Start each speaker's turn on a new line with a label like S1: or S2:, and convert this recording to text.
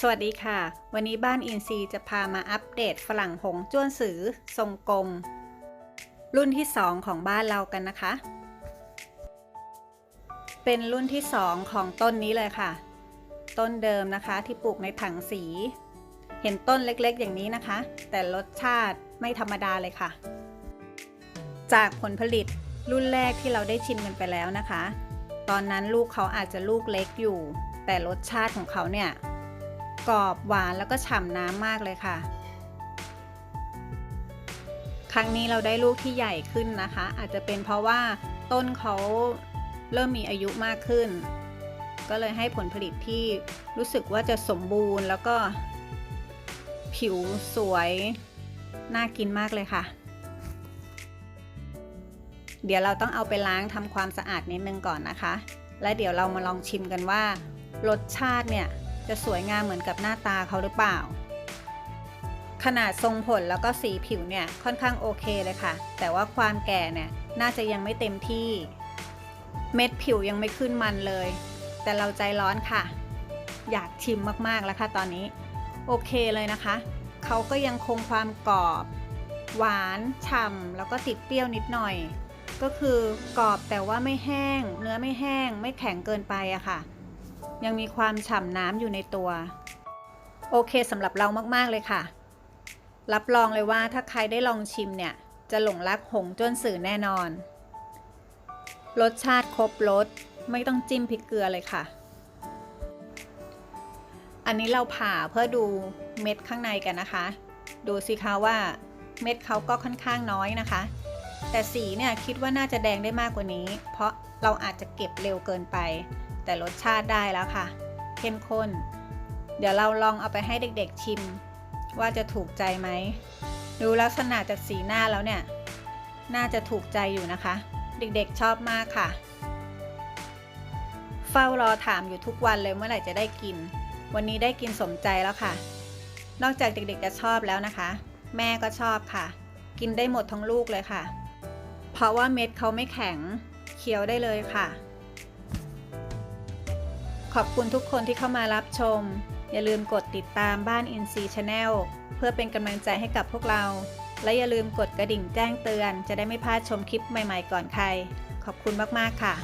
S1: สวัสดีค่ะ วันนี้บ้านอินซีจะพามาอัปเดตฝรั่งหงจ้วนสือ ทรงกลม รุ่นที่ 2 ของบ้านเรากันนะคะ เป็นรุ่นที่ 2 ของต้นนี้เลยค่ะ ต้นเดิมนะคะที่ปลูกในถังสี เห็นต้นเล็กๆ อย่างนี้นะคะ แต่รสชาติไม่ธรรมดาเลยค่ะ จากผลผลิตรุ่นแรกที่เราได้ชิมกันไปแล้วนะคะ ตอนนั้นลูกเขาอาจจะลูกเล็กอยู่ แต่รสชาติของเขาเนี่ย กรอบหวานแล้วก็ฉ่ำน้ำมากเลยค่ะ ครั้งนี้เราได้ลูกที่ใหญ่ขึ้นนะคะ อาจจะเป็นเพราะว่าต้นเขาเริ่มมีอายุมากขึ้น ก็เลยให้ผลผลิตที่รู้สึกว่าจะสมบูรณ์แล้วก็ผิวสวย น่ากินมากเลยค่ะ เดี๋ยวเราต้องเอาไปล้างทำความสะอาดนิดนึงก่อนนะคะ และเดี๋ยวเรามาลองชิมกันว่ารสชาติเนี่ย จะสวยงามเหมือนกับหน้าตาเขาหรือเปล่า ขนาดทรงผลแล้วก็สีผิวเนี่ยค่อนข้างโอเคเลยค่ะ แต่ว่าความแก่เนี่ยน่าจะยังไม่เต็มที่ เม็ดผิวยังไม่ขึ้นมันเลย แต่เราใจร้อนค่ะ อยากชิมมากๆแล้วค่ะตอนนี้ โอเคเลยนะคะ เขาก็ยังคงความกรอบ หวานฉ่ำแล้วก็ติดเปรี้ยวนิดหน่อย ก็คือกรอบแต่ว่าไม่แห้ง เนื้อไม่แห้ง ไม่แข็งเกินไปอะค่ะ ยังมีความฉ่ำน้ำอยู่ในตัว โอเคสำหรับเรามากๆเลยค่ะ รับรองเลยว่าถ้าใครได้ลองชิมเนี่ย จะหลงรักหงจ้วนสื่อแน่นอน รสชาติครบรสไม่ต้องจิ้มพริกเกลือเลยค่ะ อันนี้เราผ่าเพื่อดูเม็ดข้างในกันนะคะ ดูสิคะว่าเม็ดเขาก็ค่อนข้างน้อยนะคะ แต่สีเนี่ยคิดว่าน่าจะแดงได้มากกว่านี้ เพราะเราอาจจะเก็บเร็วเกินไป แต่รสชาติได้แล้วค่ะ เข้มข้น เดี๋ยวเราลองเอาไปให้เด็กๆชิม ว่าจะถูกใจไหม ดูลักษณะจากสีหน้าแล้วเนี่ย น่าจะถูกใจอยู่นะคะ เด็กๆชอบมากค่ะ เฝ้ารอถามอยู่ทุกวันเลยเมื่อไหร่จะได้กิน วันนี้ได้กินสมใจแล้วค่ะ นอกจากเด็กๆจะชอบแล้วนะคะ แม่ก็ชอบค่ะ กินได้หมดทั้งลูกเลยค่ะ เพราะว่าเม็ดเขาไม่แข็ง เคี้ยวได้เลยค่ะ ขอบคุณทุกคนที่เข้ามารับชม อย่าลืมกดติดตามบ้านอินซีชาแนลเพื่อเป็นกำลังใจให้กับพวกเรา และอย่าลืมกดกระดิ่งแจ้งเตือน จะได้ไม่พลาดชมคลิปใหม่ๆก่อนใคร ขอบคุณมากๆค่ะ